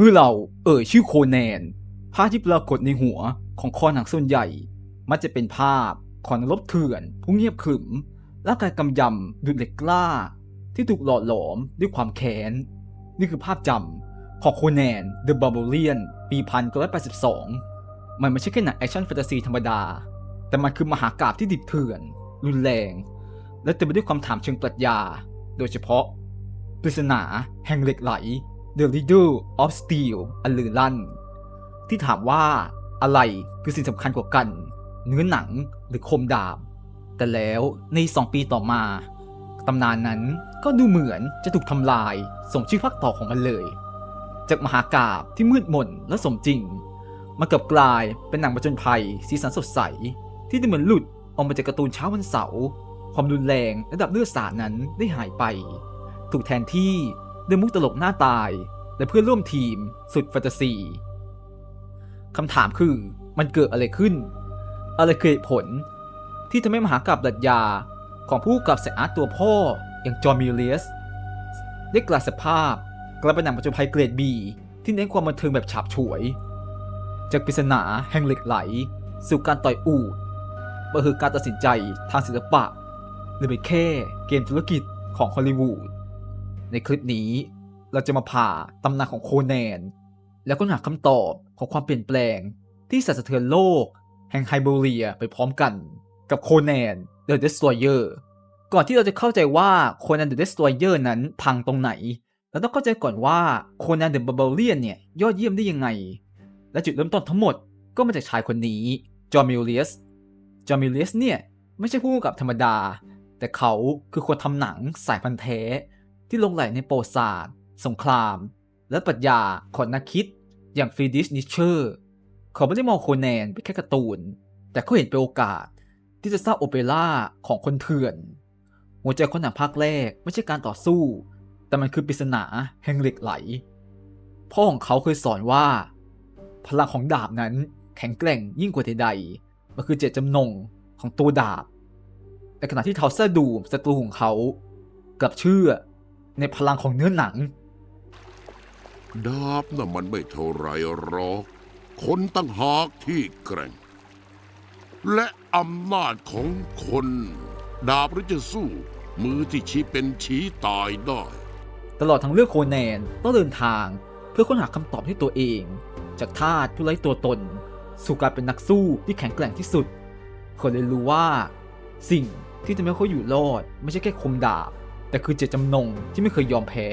เมื่อเราเอ่ยชื่อโคแนน ภาพที่ปรากฏในหัวของคอหนังส่วนใหญ่ มันจะเป็นภาพของนักรบเถื่อน ผู้เงียบขรึมร่างกายกำยำดุจเหล็กกล้า ที่ถูกหล่อหลอมด้วยความแค้น นี่คือภาพจำของโคแนน The Barbarian ปี1982 มันไม่ใช่แค่หนังแอคชั่นแฟนตาซีธรรมดา แต่มันคือมหากราพย์ที่ดิบเถื่อน รุนแรง และเต็มไปด้วยความถามเชิงปรัชญา โดยเฉพาะปริศนาแห่งเหล็กไหล The Riddle of Steel อันลือลั่น ที่ถามว่าอะไรคือสิ่งสำคัญกว่ากัน เนื้อหนังหรือคมดาบ แต่แล้วในสองปีต่อมา ตำนานนั้นก็ดูเหมือนจะถูกทำลายส่งชื่อภาคต่อของมันเลย จากมหากาบที่มืดมนและสมจริง มันกลับกลายเป็นหนังประจนภัยสีสันสดใส ที่ดูเหมือนหลุดออกมาจากการ์ตูนเช้าวันเสาร์ความรุนแรงระดับเลือดสาดนั้นได้หายไป ถูกแทนที่ ด้วยมุกตลกหน้าตาย และเพื่อนร่วมทีมสุดแฟนตาซีคำถามคือมันเกิดอะไรขึ้น อะไรคือผล ที่ทำให้มหากราบดัดยาของผู้กับสายอาร์ตตัวพ่ออย่างจอห์มิลเลียสได้กลายสภาพกลายเป็นหนังปัจจุบันเกรดบีที่เน้นความบันเทิงแบบฉาบฉวย จากปริศนาแห่งเหล็กไหล สู่การต่อยอูดมันคือการตัดสินใจทางศิลปะ หรือเป็นแค่เกมธุรกิจของฮอลลีวูด ในคลิปนี้เราจะมาผ่าตำนานของโคแนน แล้วก็หาคำตอบของความเปลี่ยนแปลง ที่สั่นสะเทือนโลก แห่งไฮเบเรียไปพร้อมกันกับโคแนน The Destroyer ก่อนที่เราจะเข้าใจว่าโคนัน The Destroyer นั้นพังตรงไหน เราต้องเข้าใจก่อนว่าโคนัน The Barbarian เนี่ยยอดเยี่ยมได้ยังไง และจุดเริ่มต้นทั้งหมดก็มาจากชายคนนี้จอมิลเลียสจอมิลเลียสเนี่ยไม่ใช่ผู้กำกับธรรมดา แต่เขาคือคนทำหนังสายพันธุ์แท้ ที่ลงไหลในโปรศาสตร์สงคราม และปรัชญาของนักคิด อย่างฟรีดิชนิเชอร์เขาไม่ได้มองโคแนนเป็นแค่การ์ตูน แต่เขาเห็นเป็นโอกาสที่จะสร้างโอเปร่าของคนเถื่อน หัวใจของหนังภาคแรกไม่ใช่การต่อสู้ แต่มันคือปริศนาแห่งเหล็กไหล พ่อของเขาเคยสอนว่า พลังของดาบนั้นแข็งแกร่งยิ่งกว่าใดๆมันคือเจตจำนงของตัวดาบในขณะที่เทาเซอร์ดูมศัตรูของเขากลับเชื่อ ในพลังของเนื้อหนัง ดาบน่ะมันไม่เท่าไรหรอก คนตั้งหากที่แกร่ง และอำนาจของคน ดาบหรือจะสู้ มือที่ชี้เป็นชี้ตายได้ ตลอดทั้งเรื่องโคแนนต้องเดินทางเพื่อค้นหาคำตอบให้ตัวเอง จากทาสผู้ไร้ตัวตน สู่การเป็นนักสู้ที่แข็งแกร่งที่สุดเขาเลยรู้ว่า สิ่งที่ทำให้เขาอยู่รอด ไม่ใช่แค่คมดาบ แต่คือเจตจำนงที่ไม่เคยยอมแพ้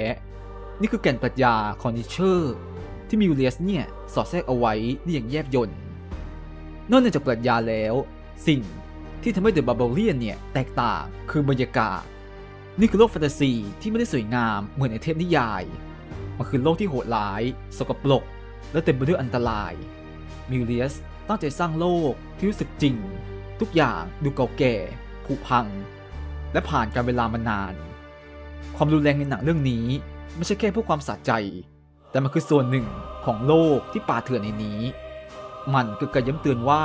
นี่คือแก่นปรัชญาของนิเชอร์ ที่มิวเลียสเนี่ย สอดแทรกเอาไว้ได้อย่างแยบยลนอกจากปรัชญาแล้ว สิ่งที่ทำให้เดอะบาร์เบเรียนเนี่ย แตกต่างคือบรรยากาศ นี่คือโลกแฟนตาซีที่ไม่ได้สวยงามเหมือนในเทพนิยาย มันคือโลกที่โหดร้าย สกปรกและเต็มไปด้วยอันตราย มิวเลียสตั้งใจสร้างโลกที่รู้สึกจริง ทุกอย่างดูเก่าแก่ผุพัง และผ่านการเวลามานาน ความรุนแรงในหนังเรื่องนี้ ไม่ใช่แค่เพื่อความสะใจ แต่มันคือส่วนหนึ่งของโลกที่ป่าเถื่อนในนี้ มันคือการย้ำเตือนว่า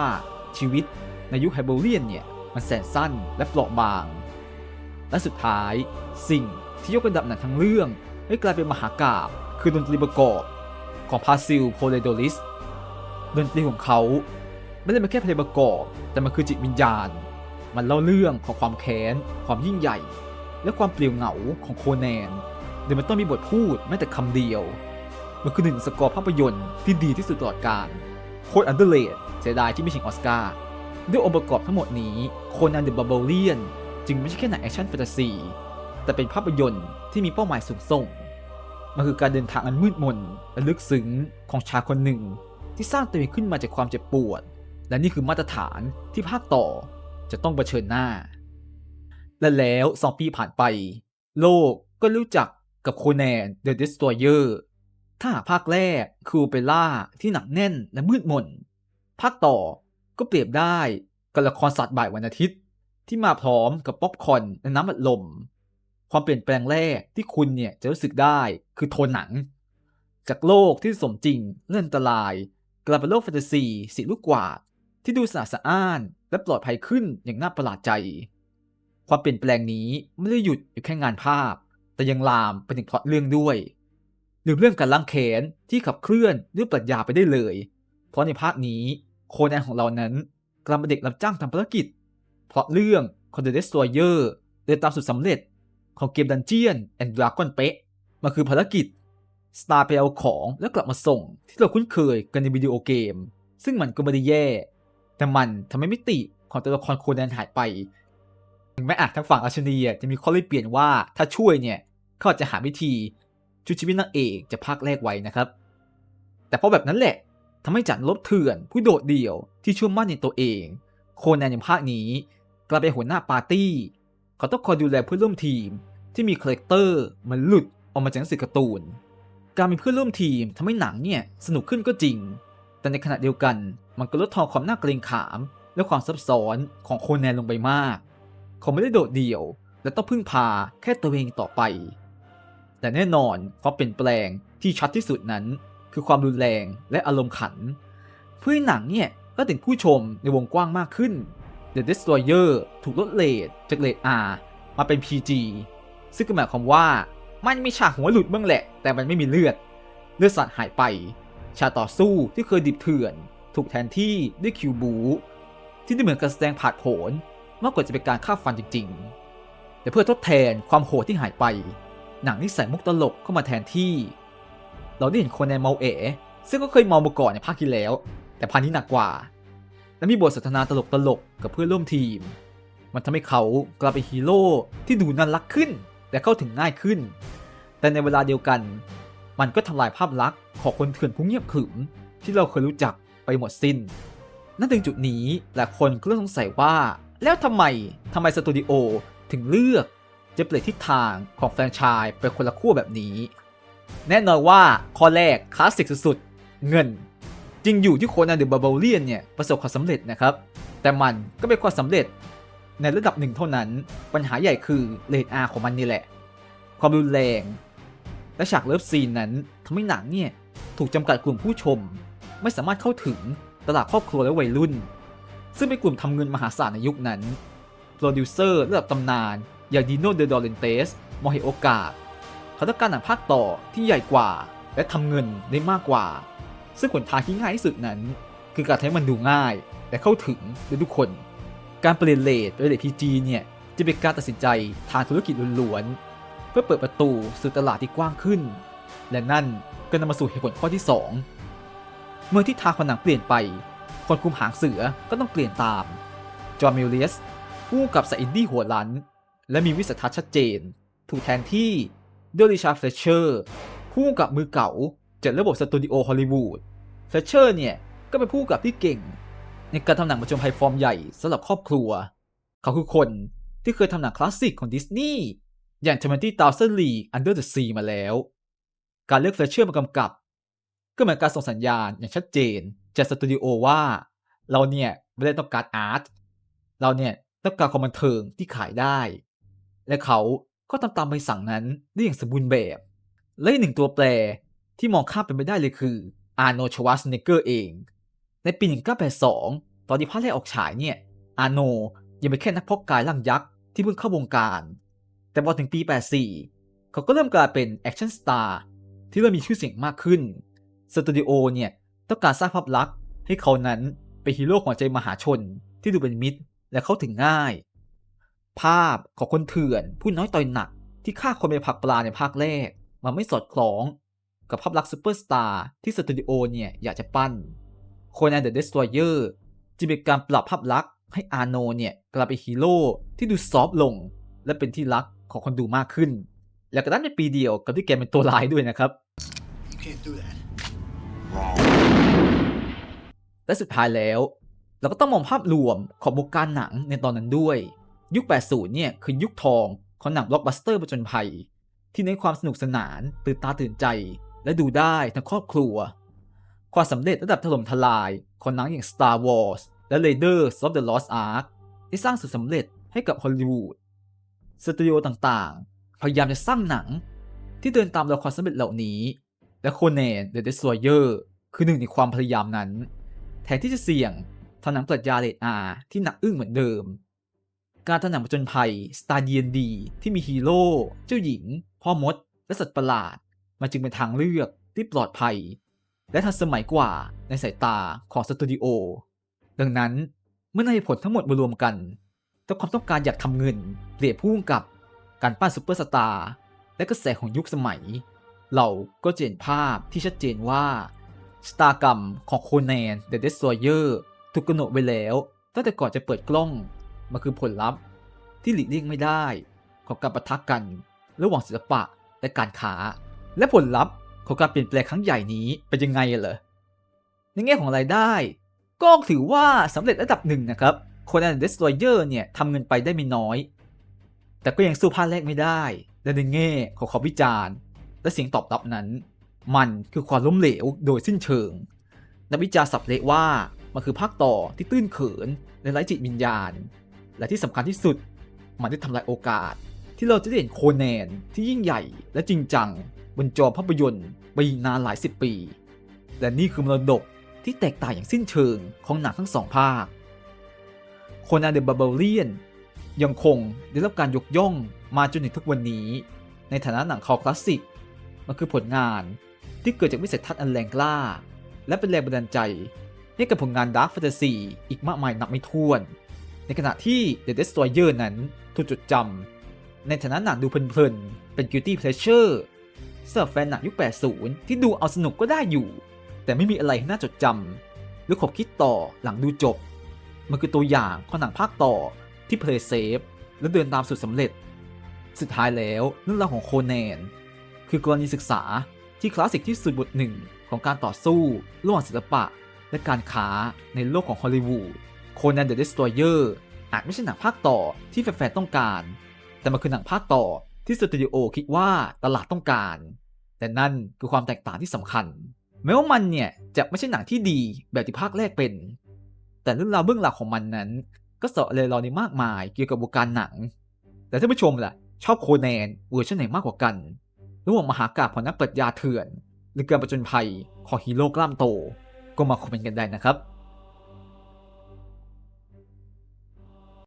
ชีวิตในยุคไฮเบเรียนเนี่ย มันแสนสั้นและเปราะบาง และสุดท้ายสิ่งที่ยกระดับหนังทั้งเรื่อง ให้กลายเป็นมหากาบคือดนตรีประกอบของพาซิลโพเลโดลิสดนตรีของเขาไม่ได้เป็นแค่เพลงประกอบ แต่มันคือจิตวิญญาณ มันเล่าเรื่องของความแค้น ความยิ่งใหญ่ และความเปลี่ยวเหงาของโคแนนโดยมันต้องมีบทพูดแม้แต่คำเดียว มันคือหนึ่งสกอร์ภาพยนตร์ที่ดีที่สุดตลอดกาลโคตรอันเดอร์เลดเสียดายที่ไม่ชิงออสการ์ด้วยองค์ประกอบทั้งหมดนี้โคนันเดอะบาร์เบเรียนจึงไม่ใช่แค่หนังแอคชั่นแฟนตาซีแต่เป็นภาพยนตร์ที่มีเป้าหมายสูงส่ง มันคือการเดินทางอันมืดมนและลึกซึ้งของชายคนหนึ่ง ที่สร้างตัวเองขึ้นมาจากความเจ็บปวด และนี่คือมาตรฐานที่ภาคต่อจะต้องเผชิญหน้า และแล้วสองปีผ่านไป โลกก็รู้จักกับโคแนนเดอะเดสตรอยเออร์ถ้าภาคแรกคือเปร่าที่หนักแน่นและมืดมน ภาคต่อก็เปรียบได้กับละครสัตว์บ่ายวันอาทิตย์ ที่มาพร้อมกับป๊อปคอนและน้ำอัดลม ความเปลี่ยนแปลงแรกที่คุณเนี่ยจะรู้สึกได้คือโทนหนัง จากโลกที่สมจริงและอันตราย กลายเป็นโลกแฟนตาซีสีลูกกวาดที่ดูสะอาดสะอ้านและปลอดภัยขึ้นอย่างน่าประหลาดใจ ความเปลี่ยนแปลงนี้ไม่ได้หยุดอยู่แค่งานภาพ แต่ยังลามไปถึงพล็อตเรื่องด้วย หรือเรื่องการล้างแค้นที่ขับเคลื่อนด้วยปรัชญาไปได้เลย เพราะในภาคนี้โคแนนของเรานั้นกลายเป็นเด็กรับจ้างทำภารกิจ เพราะเรื่อง c o n t e Destroyer เดินตามสุดสำเร็จของเกม Dungeon and Dragon เป๊ะมันคือภารกิจ Star ไปเอาของแล้วกลับมาส่ง ที่เราคุ้นเคยกันในวิดีโอเกม ซึ่งมันก็ไม่ได้แย่ แต่มันทำให้มิติของตัวละครโคแนนหายไป แม้อาจทางฝั่งอาชนีจะมีข้อเลียเปลี่ยนว่าถ้าช่วยเนี่ยเขาอาจจะหาวิธีชุดชีวิตนางเอกจะภาคแรกไว้นะครับ แต่เพราะแบบนั้นแหละทำให้จันลบเถื่อนผู้โดดเดี่ยวที่เชื่อมั่นในตัวเอง โคแนนในภาคนี้ กลายเป็นหัวหน้าปาร์ตี้ เขาต้องคอยดูแลเพื่อนร่วมทีมที่มีคาแรคเตอร์มันหลุดออกมาจากหนังสือการ์ตูน การมีเพื่อนร่วมทีมทำให้หนังเนี่ยสนุกขึ้นก็จริง แต่ในขณะเดียวกันมันก็ลดทอนความน่าเกรงขาม และความซับซ้อนของโคแนนลงไปมาก เขาไม่ได้โดดเดี่ยว และต้องพึ่งพาแค่ตัวเองต่อไป แต่แน่นอนความเปลี่ยนแปลงที่ชัดที่สุดนั้น คือความรุนแรงและอารมณ์ขัน เพื่อให้หนังเนี่ยก็ถึงผู้ชมในวงกว้างมากขึ้น The Destroyer ถูกลดเลทจากเลท R มาเป็น PG ซึ่งก็หมายความว่ามันมีฉากหัวหลุดบ้างแหละ แต่มันไม่มีเลือด เลือดสัตว์หายไป ฉากต่อสู้ที่เคยดิบเถื่อน ถูกแทนที่ด้วยคิวบู ที่ดูเหมือนการแสดงผาดโผน มากกว่าจะเป็นการฆ่าฟันจริงๆ แต่เพื่อทดแทนความโหดที่หายไป หนังนี่ใส่มุกตลกเข้ามาแทนที่ เราได้เห็นคนในเมาเอ๋ซึ่งก็เคยเมามาก่อนในภาคที่แล้ว แต่ภาคนี้หนักกว่า และมีบทสนทนาตลกๆกับเพื่อนร่วมทีม มันทำให้เขากลายเป็นฮีโร่ที่ดูน่ารักขึ้นและเข้าถึงง่ายขึ้น แต่ในเวลาเดียวกัน มันก็ทำลายภาพลักษณ์ของคนเถื่อนผู้เงียบขรึมที่เราเคยรู้จักไปหมดสิ้น นั่นถึงจุดนี้หลายคนก็เริ่มสงสัยว่า แล้วทำไมทำไมสตูดิโอถึงเลือกจะเปลี่ยนทิศทางของแฟรนไชส์ไปคนละขั้วแบบนี้ แน่นอนว่าข้อแรกคลาสสิกสุดๆ เงิน จริงอยู่ที่โคนันเดอะบาร์เบเลียนเนี่ย ประสบความสำเร็จนะครับ แต่มันก็เป็นความสำเร็จในระดับหนึ่งเท่านั้น ปัญหาใหญ่คือเลนอาของมันนี่แหละ ความรุนแรง และฉากเลิฟซีนนั้นทำให้หนังเนี่ย ถูกจำกัดกลุ่มผู้ชม ไม่สามารถเข้าถึงตลาดครอบครัวและวัยรุ่น ซึ่งเป็นกลุ่มทำเงินมหาศาลในยุคนั้น โปรดิวเซอร์ระดับตำนาน อย่างดิโนเดดอเรนเตสมองเห็นโอกาสเขาต้องการหนังภาคต่อที่ใหญ่กว่า และทำเงินได้มากกว่า ซึ่งหนทางที่ง่ายที่สุดนั้น คือการทำให้มันดูง่าย และเข้าถึงได้ทุกคน การเปลี่ยนเลทไปเลทพีจีเนี่ยจะเป็นการตัดสินใจทางธุรกิจล้วนๆ เพื่อเปิดประตูสู่ตลาดที่กว้างขึ้น และนั่นก็นำมาสู่เหตุผลข้อที่ 2 เมื่อที่ทางของหนังเปลี่ยนไป คนคุมหางเสือก็ต้องเปลี่ยนตาม จอห์นมิลเลียสผู้กับสายอินดี้หัวลัน และมีวิสัยทัศน์ชัดเจน ถูกแทนที่ด้วยริชาร์ดเฟลเชอร์ผู้กับมือเก่าจากระบบสตูดิโอฮอลลีวูดเฟลเชอร์เนี่ย ก็เป็นผู้กับที่เก่ง ในการทำหนังประจนภัยฟอร์มใหญ่สำหรับครอบครัว เขาคือคนที่เคยทำหนังคลาสสิกของดิสนีย์อย่าง Twenty Thousand League Under the Sea มาแล้ว การเลือกเฟลเชอร์มากำกับ ก็เหมือนการส่งสัญญาณอย่างชัดเจน จากสตูดิโอว่าเราเนี่ยไม่ได้ต้องการอาร์ตเราเนี่ยต้องการความบันเทิงที่ขายได้ และเขาก็ทำตามใบสั่งนั้นได้อย่างสมบูรณ์แบบ และหนึ่งตัวแปรที่มองข้ามไปไม่ได้เลยคืออาร์โนชวัสเนเกอร์เอง ในปี 1982 ตอนที่ภาคแรกออกฉายเนี่ย อาร์โนยังเป็นแค่นักพกกายร่างยักษ์ที่เพิ่งเข้าวงการ แต่พอถึงปี 84 เขาก็เริ่มกลายเป็นแอคชั่นสตาร์ที่เริ่มมีชื่อเสียงมากขึ้น สตูดิโอเนี่ย ต้องการสร้างภาพลักษณ์ให้เขานั้นเป็นฮีโร่ของใจมหาชนที่ดูเป็นมิตรและเข้าถึงง่าย ภาพของคนเถื่อนผู้น้อยต่อยหนักที่ฆ่าคนไปผักปลาในภาคแรก มันไม่สอดคล้องกับภาพลักษณ์ซูเปอร์สตาร์ที่สตูดิโอเนี่ยอยากจะปั้นโคนันเดอะเดส t รอยเออร์จึงเป็นการปรับภาพลักษณ์ให้อาโนเนี่ยกลายเป็นฮีโร่ที่ดูซอฟลง และเป็นที่รักของคนดูมากขึ้น แล้วก็นั้นในปีเดียวกับที่แกเป็นตัวร้ายด้วยนะครับ You can't do that. และสุดท้ายแล้ว เราก็ต้องมองภาพรวมของวงการหนังในตอนนั้นด้วย ยุค 80 เนี่ยคือยุคทองของหนังบล็อกบัสเตอร์ประจนภัย ที่เน้นความสนุกสนานตื่นตาตื่นใจ และดูได้ทั้งครอบครัว ความสำเร็จระดับถล่มทลายของหนังอย่าง Star Wars และ Raiders of the Lost Ark ได้สร้างสุดสำเร็จให้กับฮอลลีวูดสตูดิโอต่างๆ พยายามจะสร้างหนังที่เดินตามรอยความสำเร็จเหล่านี้ และโคแนน The Destroyer คือหนึ่งในความพยายามนั้น ทนที่จะเสี่ยงทำหนังปรัชญาเรทอาที่หนักอึ้งเหมือนเดิม การทำหนังผจญภัยสไตล์ D&D ที่มีฮีโร่เจ้าหญิง พ่อมด และสัตว์ประหลาด มันจึงเป็นทางเลือกที่ปลอดภัย และทันสมัยกว่าในสายตาของสตูดิโอ ดังนั้นเมื่อในผลทั้งหมดมารวมกันแต่ความต้องการอยากทำเงินเปรียบพุ่งกับการปั้นซูเปอร์สตาร์และกระแสของยุคสมัย เราก็เห็นภาพที่ชัดเจนว่า ชะตากรรมของโคแนนเดอะเดส t รอยเออร์ถูกกำหนดไว้แล้วตั้งแต่ก่อนจะเปิดกล้องมันคือผลลัพธ์ที่หลีกเลี่ยงไม่ได้ของการปะทะกันระหว่างศิลปะและการค้า และผลลัพธ์ของการเปลี่ยนแปลงครั้งใหญ่นี้เป็นยังไงเหรอในแง่ของรายได้ ก็ถือว่าสำเร็จระดับหนึ่งนะครับโคนันเดส t รอยเออร์เนี่ยทำเงินไปได้ไม่น้อย แต่ก็ยังสู้ภาคแรกไม่ได้ และในแง่ของความวิจารณ์ และเสียงตอบรับนั้น มันคือความล้มเหลวโดยสิ้นเชิง นักวิจารณ์สับเละว่ามันคือภาคต่อที่ตื้นเขินและไร้จิตวิญญาณ และที่สำคัญที่สุด มันได้ทำลายโอกาส ที่เราจะได้เห็นโคแนนที่ยิ่งใหญ่และจริงจัง บนจอภาพยนตร์ไปอีกนานหลายสิบปี และนี่คือมรดกที่แตกต่างอย่างสิ้นเชิงของหนังทั้งสองภาคโคนันเดอะบาร์เบเลียนยังคงได้รับการยกย่องมาจนถึงทุกวันนี้ ในฐานะหนังคอคลาสสิก มันคือผลงาน ที่เกิดจากวิสัยทัศน์อันแรงกล้า และเป็นแรงบันดาลใจให้กับผลงานดาร์คแฟนตาซีอีกมากมายนับไม่ถ้วน ในขณะที่ The Destroyer นั้นถูกจดจำในฐานะหนังดูเพลินๆ เป็น guilty pleasure สำหรับแฟนหนังยุค 80 ที่ดูเอาสนุกก็ได้อยู่ แต่ไม่มีอะไรให้น่าจดจำหรือขบคิดต่อหลังดูจบ มันคือตัวอย่างของหนังภาคต่อที่ play safe และเดินตามสุดสำเร็จ สุดท้ายแล้วเรื่องราวของโคแนนคือกรณีศึกษา ที่คลาสสิกที่สุดบทหนึ่งของการต่อสู้ระหว่างศิลปะ และการค้าในโลกของฮอลลีวูดโคนันเดอะเดส t รอยเออร์อาจไม่ใช่หนังภาคต่อที่แฟนๆต้องการ แต่มันคือหนังภาคต่อที่สตูดิโอคิดว่าตลาดต้องการ แต่นั่นคือความแตกต่างที่สำคัญ แม้ว่ามันเนี่ยจะไม่ใช่หนังที่ดีแบบที่ภาคแรกเป็น แต่เรื่องราวเบื้องหลังของมันนั้น ก็สอนอะไรเราในมากมายเกี่ยวกับวงการหนัง แต่ท่านผู้ชมล่ะชอบโคแนนเวอร์ชันไหนมากกว่ากัน ระหว่างมหากาพย์ของนักปรัชญาเถื่อน หรือการประจนภัยของฮีโร่กล้ามโต ก็มาคอมเมนต์กันได้นะครับ